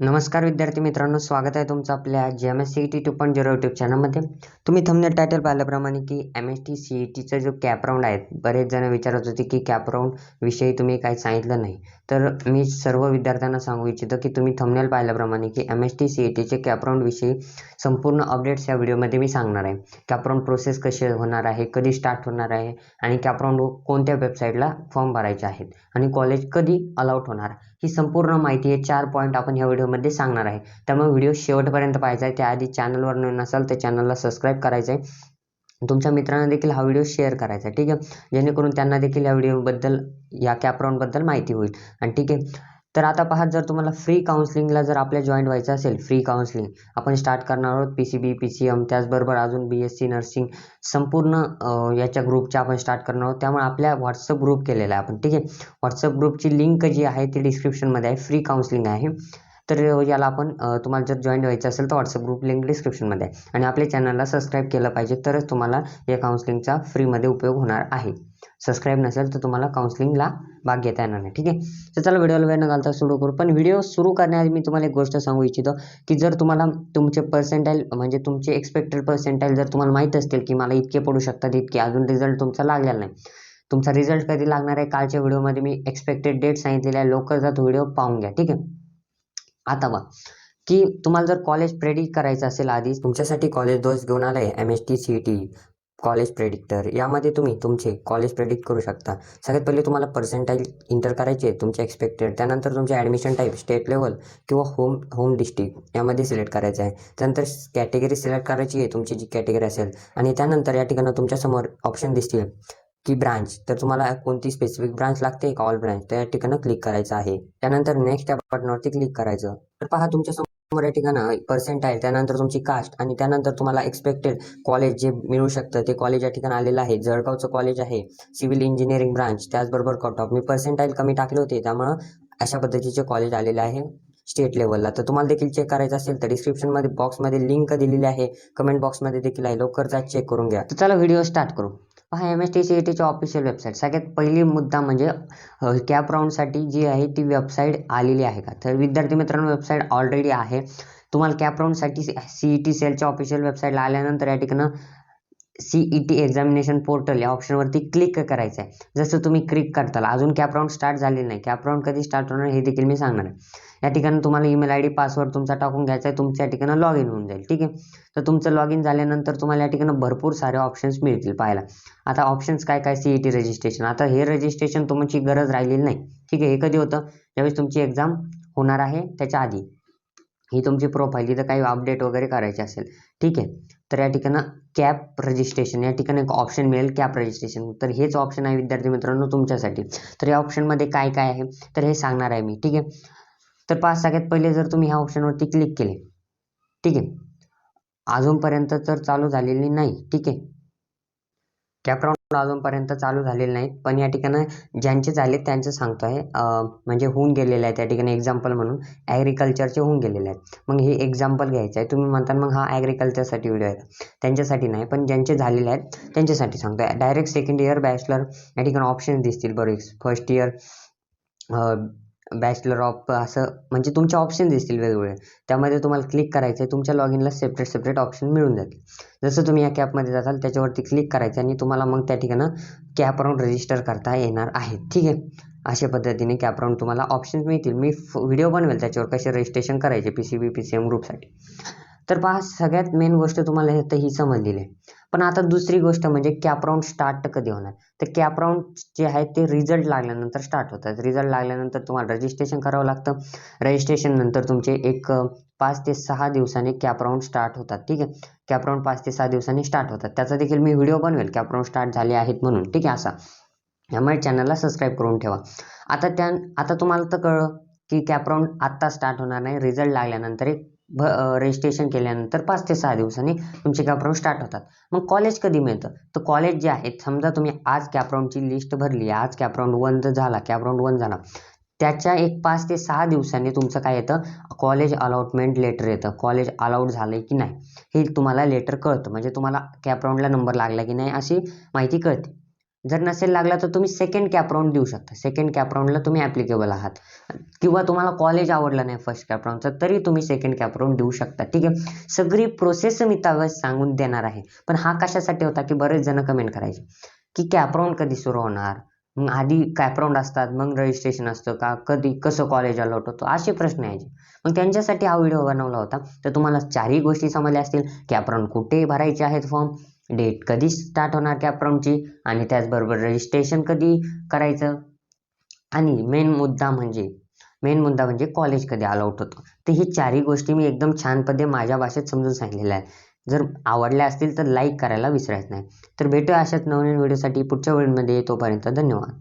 नमस्कार विद्यार्थी मित्रांनो स्वागत आहे तुमचं आपल्या G M S C E T two point zero YouTube चॅनलमध्ये तुम्ही थंबनेल टायटल पाहिल्याप्रमाणे की M S T C E टीचा जो कॅप राऊंड आहे बरेच जण विचारत होते की कॅप राऊंड विषयी तुम्ही काही सांगितलं नाही. तर मी सर्व विद्यार्थ्यांना सांगू इच्छितो की तुम्ही थंबनेल पाहिल्याप्रमाणे की M S T C E टीचे कॅप राऊंड विषयी संपूर्ण अपडेट्स या व्हिडिओमध्ये मी सांगणार आहे. कॅप राऊंड प्रोसेस कशी होणार आहे कधी स्टार्ट होणार आहे आणि कॅप राऊंड कोणत्या वेबसाईटला फॉर्म भरायचे आहेत आणि कॉलेज कधी अलाउट होणार. ही संपूर्ण माहिती हे चार पॉईंट आपण ह्या व्हिडिओमध्ये सांगणार आहे. त्यामुळे व्हिडिओ शेवटपर्यंत पाहायचा आहे. त्याआधी चॅनलवर नवीन नसाल तर चॅनलला सबस्क्राईब करायचं आहे. तुमच्या मित्रांना देखील हा व्हिडिओ शेअर करायचा आहे. ठीक आहे? जेणेकरून त्यांना देखील या व्हिडिओबद्दल या कॅपराऊंडबद्दल माहिती होईल. आणि ठीक आहे? तर आता पहा जर तुम्हाला फ्री काउन्सिलिंगला जर आपल्या जॉईंट व्हायचं असेल फ्री काउन्सिलिंग आपण स्टार्ट करणार आहोत P C B P C M त्याचबरोबर अजून बी एस सी नर्सिंग संपूर्ण याच्या ग्रुपच्या आपण स्टार्ट करणार आहोत. त्यामुळे आपल्या व्हॉट्सअप ग्रुप केलेला आहे आपण ठीक आहे? व्हॉट्सअप ग्रुपची लिंक जी आहे ती डिस्क्रिप्शनमध्ये आहे. फ्री काउन्सिलिंग आहे. तर याला आपण तुम्हाला जर जॉईन व्हायचं असेल तर व्हॉट्सअप ग्रुप लिंक डिस्क्रिप्शनमध्ये आहे. आणि आपल्या चॅनलला सबस्क्राईब केलं पाहिजे तरच तुम्हाला या काउन्सिलिंगचा फ्रीमध्ये उपयोग होणार आहे. सबस्क्राईब नसेल तर तुम्हाला काउन्सिलिंगला भाग घेता येणार नाही. ठीक आहे? तर चला व्हिडिओला वेळ न घालता सुरू करू. पण व्हिडिओ सुरू करण्याआधी मी तुम्हाला एक गोष्ट सांगू इच्छितो की जर तुम्हाला तुमचे पर्सेंटाईल म्हणजे तुमचे एक्सपेक्टेड पर्सेंटाईल जर तुम्हाला माहीत असतील की मला इतके पडू शकतात इतके अजून रिझल्ट तुमचा लागलेला नाही. तुमचा रिझल्ट कधी लागणार आहे? कालच्या व्हिडिओमध्ये मी एक्सपेक्टेड डेट सांगितलेली आहे. लवकरचा व्हिडिओ पाहून घ्या. ठीक आहे? आता बघ की तुम्हाला जर कॉलेज प्रेडिक्ट करायचं असेल आधी तुमच्यासाठी कॉलेज दोष घेऊन आलं आहे M S T C T college predictor यामध्ये तुम्ही तुमचे कॉलेज प्रेडिक्ट करू शकता. सगळ्यात पहिले तुम्हाला पर्सेंटाईल इंटर करायचे तुमचे एक्सपेक्टेड त्यानंतर तुमचे ॲडमिशन टाईप स्टेट लेवल किंवा होम होम डिस्ट्रिक्ट यामध्ये सिलेक्ट करायचं आहे. त्यानंतर कॅटेगरी सिलेक्ट करायची आहे तुमची जी कॅटेगरी असेल. आणि त्यानंतर या ठिकाणी तुमच्यासमोर ऑप्शन दिसतील. की ब्रांच तर तुम्हाला कोणती स्पेसिफिक ब्रांच लागते? का ऑल ब्रांच तर या ठिकाणी क्लिक करायचं आहे. त्यानंतर नेक्स्ट या बटनावरती क्लिक करायचं. तर पहा तुमच्यासमोर या ठिकाणी पर्सेंट आहे त्यानंतर तुमची कास्ट आणि त्यानंतर तुम्हाला एक्सपेक्टेड कॉलेज जे मिळू शकतं ते कॉलेज या ठिकाणी आलेलं आहे. जळगावचं कॉलेज आहे. सिव्हिल इंजिनिअरिंग ब्रांच त्याचबरोबर कट ऑफ मी पर्सेंटाईल कमी टाकले होते त्यामुळं अशा पद्धतीचे कॉलेज आलेले आहे स्टेट लेवलला तर तुम्हाला देखील चेक करायचं असेल तर डिस्क्रिप्शनमध्ये बॉक्समध्ये लिंक दिलेली आहे. कमेंट बॉक्समध्ये देखील आहे. लवकर जा चेक करून घ्या. तर चला व्हिडिओ स्टार्ट करू. पहा M S T C E टीच्या ऑफिशियल वेबसाईट सगळ्यात पहिली मुद्दा म्हणजे कॅप राऊंडसाठी जी आहे ती वेबसाईट आलेली आहे का? तर विद्यार्थी मित्रांनो वेबसाईट ऑलरेडी आहे. तुम्हाला कॅप राऊंडसाठी सी ई टी सेलच्या ऑफिशियल वेबसाईटला आल्यानंतर या ठिकाणं C E T examination portal या ऑप्शनवरती क्लिक करायचं आहे जसं तुम्ही क्लिक करताल. अजून कॅप राऊंड स्टार्ट झालेलं नाही. कॅप राऊंड कधी स्टार्ट होणार हे देखील मी सांगणार आहे. या ठिकाणी तुम्हाला ईमेल आय डी पासवर्ड तुमचा टाकून घ्यायचा आहे. तुमच्या या ठिकाणी लॉग इन होऊन जाईल. ठीक आहे? तर तुमचं लॉग इन झाल्यानंतर तुम्हाला या ठिकाणी भरपूर सारे ऑप्शन्स मिळतील पाहायला. आता ऑप्शन्स काय काय? सी ई टी रजिस्ट्रेशन आता हे रजिस्ट्रेशन तुमची गरज राहिलेली नाही. ठीक आहे? हे कधी होतं? ज्यावेळेस तुमची एक्झाम होणार आहे त्याच्या आधी. ही तुमची प्रोफाईल इथं काही अपडेट वगैरे करायची असेल. ठीक आहे? तर या ठिकाणं कॅप रजिस्ट्रेशन या ठिकाणी एक ऑप्शन मिळेल कॅप रजिस्ट्रेशन तर हेच ऑप्शन आहे विद्यार्थी मित्रांनो तुमच्यासाठी. तर या ऑप्शनमध्ये काय काय आहे? तर हे सांगणार आहे मी. ठीक आहे? तर पाच सगळ्यात पहिले जर तुम्ही ह्या ऑप्शनवरती क्लिक केले ठीक आहे? अजूनपर्यंत तर चालू झालेली नाही. ठीक आहे? कॅप अजूनपर्यंत चालू झालेले नाहीत. पण या ठिकाणी ज्यांचे झाले त्यांचं सांगतो आहे म्हणजे होऊन गेलेले आहेत. त्या ठिकाणी एक्झाम्पल म्हणून ॲग्रिकल्चरचे होऊन गेलेले आहेत. मग हे एक्झाम्पल घ्यायचं आहे. तुम्ही म्हणता मग हा ॲग्रिकल्चरसाठी व्हिडिओ आहे. त्यांच्यासाठी नाही पण ज्यांचे झालेले आहेत त्यांच्यासाठी सांगतो आहे डायरेक्ट सेकंड इयर बॅचलर या ठिकाणी ऑप्शन दिसतील बरेच. फर्स्ट इयर बॅचलर ऑफ असं म्हणजे तुमचे ऑप्शन दिसतील वेगवेगळे. त्यामध्ये तुम्हाला क्लिक करायचं आहे तुमच्या लॉग इनला सेपरेट सेपरेट ऑप्शन मिळून जातील. जसं तुम्ही या कॅपमध्ये जाताल त्याच्यावरती क्लिक करायचं आणि तुम्हाला मग त्या ठिकाणं कॅप राऊंड रजिस्टर करता येणार आहे. ठीक आहे? अशा पद्धतीने कॅप राऊंड तुम्हाला ऑप्शन्स मिळतील. मी व्हिडिओ बनवेल त्याच्यावर कसे रजिस्ट्रेशन करायचे P C B P C M ग्रुपसाठी तर पहा सगळ्यात मेन गोष्ट तुम्हाला हे तर ही समजलेली आहे. पण आता दुसरी गोष्ट म्हणजे कॅपराऊंड स्टार्ट कधी होणार? तर कॅप राऊंड जे आहे ते रिझल्ट लागल्यानंतर स्टार्ट होतात. रिझल्ट लागल्यानंतर तुम्हाला रजिस्ट्रेशन करावं लागतं. रजिस्ट्रेशन नंतर तुमचे एक पाच ते सहा दिवसांनी कॅप राऊंड स्टार्ट होतात. ठीक आहे? कॅपराऊंड पाच ते सहा दिवसांनी स्टार्ट होतात. त्याचा देखील मी व्हिडिओ बनवेल. कॅप राऊंड स्टार्ट झाले आहेत म्हणून. ठीक आहे? असा. यामुळे चॅनलला सबस्क्राईब करून ठेवा. आता त्या आता तुम्हाला तर कळलं की कॅप राऊंड आत्ता स्टार्ट होणार नाही. रिझल्ट लागल्यानंतर एक भ रजिस्ट्रेशन केल्यानंतर पाच ते सहा दिवसांनी तुमचे कॅपराऊंड स्टार्ट होतात. मग कॉलेज कधी मिळतं? तर कॉलेज जे आहे समजा तुम्ही आज कॅपराऊंडची लिस्ट भरली आज कॅपराऊंड वन जर झाला कॅपराऊंड वन झाला त्याच्या एक पाच ते सहा दिवसांनी तुमचं काय येतं? कॉलेज अलॉटमेंट लेटर येतं. कॉलेज अलाउड झालं की नाही? हे तुम्हाला लेटर कळतं. म्हणजे तुम्हाला कॅपराऊंडला नंबर लागला की नाही अशी माहिती कळते. जर नसेल लागला तर तुम्ही सेकंड कॅप राऊंड देऊ शकता. सेकंड कॅप राऊंडला तुम्ही ॲप्लिकेबल आहात. किंवा तुम्हाला कॉलेज आवडलं नाही फर्स्ट कॅप राऊंडचं तरी तुम्ही सेकंड कॅप राऊंड देऊ शकता. ठीक आहे? सगळी प्रोसेस मी त्यावेळेस सांगून देणार आहे. पण हा कशासाठी होता की बरेच जण कमेंट करायचे. की कॅप राऊंड कधी सुरू होणार? मग आधी कॅपराऊंड असतात मग रजिस्ट्रेशन असतं का? कधी कसं कॉलेज अलॉट होतो? असे प्रश्न यायचे. मग त्यांच्यासाठी हा व्हिडिओ बनवला होता. तर तुम्हाला चारही गोष्टी समजल्या असतील. कॅपराऊंड कुठे भरायचे आहेत फॉर्म डेट कधी स्टार्ट होणार कॅप राऊंडची आणि त्याचबरोबर रजिस्ट्रेशन कधी करायचं? आणि मेन मुद्दा म्हणजे मेन मुद्दा म्हणजे कॉलेज कधी अलाउट होतं? तर ही चारही गोष्टी मी एकदम छान पद्धे माझ्या भाषेत समजून सांगितलेल्या आहेत. जर आवडल्या असतील तर लाईक करायला विसरायचं नाही. तर भेटूया अशाच नवनवीन व्हिडिओसाठी पुढच्या वेळेमध्ये तोपर्यंत धन्यवाद.